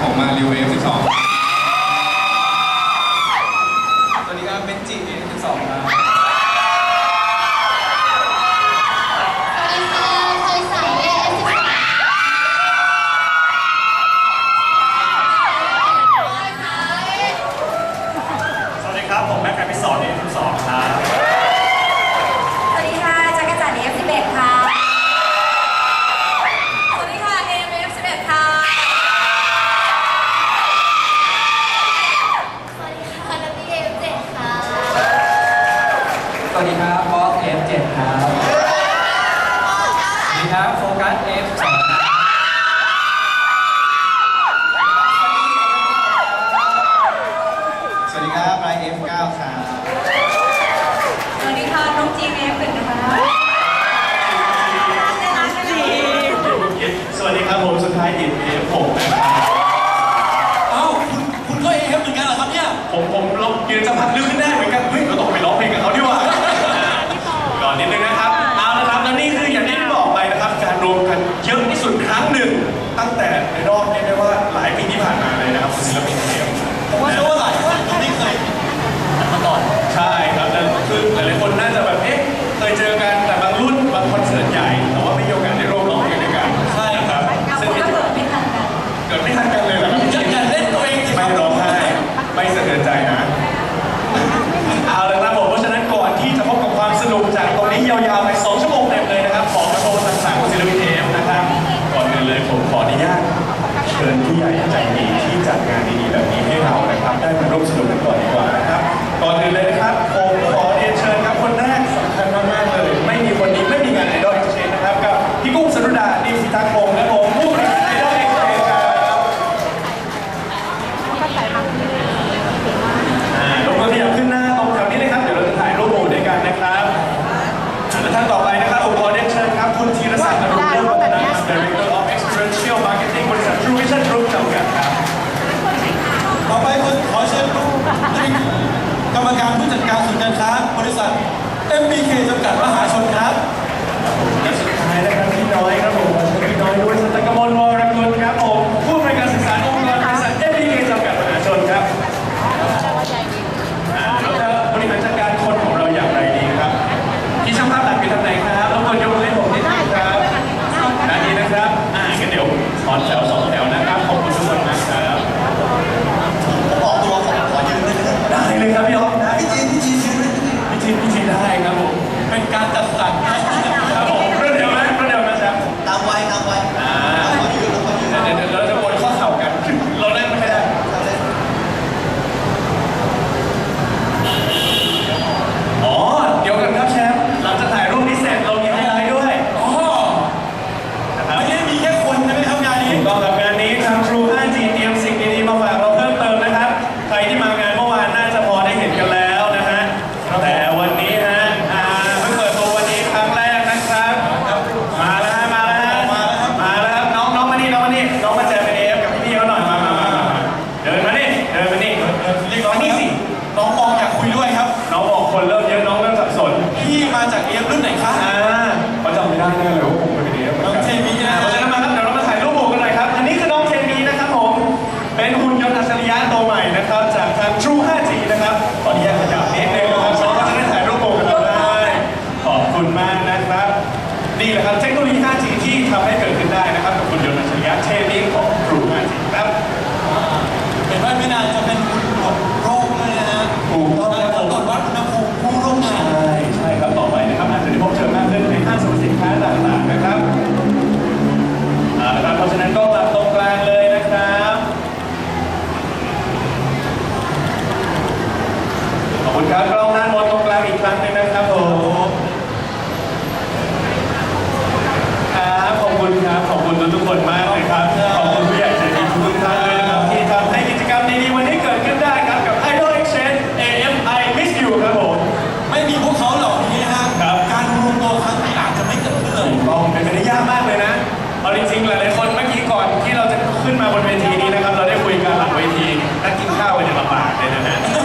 ของมาริวเอฟอง สวัสดีครับบอสเอฟเจ็ดครับสวัสดีครับโฟกัสเอฟสอง ร่วมสนุกกันก่อนดีกว่านะครับก่อนอื่นเลยนะครับ นเริ่มเยอะน้องเริ่มสับสนพี่มาจากเอฟรุ่นไหนคะอ่าเขาจำไม่ได้แน่เลยว่าผมเป็นเอฟน้องเทมีนะเราะะมาครับเดี๋ยวเรามาถ่ายรูปหมกันหน่อยครับ อันนี้คือน้องเทมีนะครับผม เป็นหุ่นยนต์อัจฉริยะตัวใหม่นะครับจากทาง True 5G นะครับตอนนี้ขยับนิดนึงนะครับน้องก็จะได้ถ่ายรูปหมกันได้ขอบคุณมากนะครับนี่แหละครับเทคโนโลยี 5G ที่ทำให้เกิดขึ้นได้นะ ね。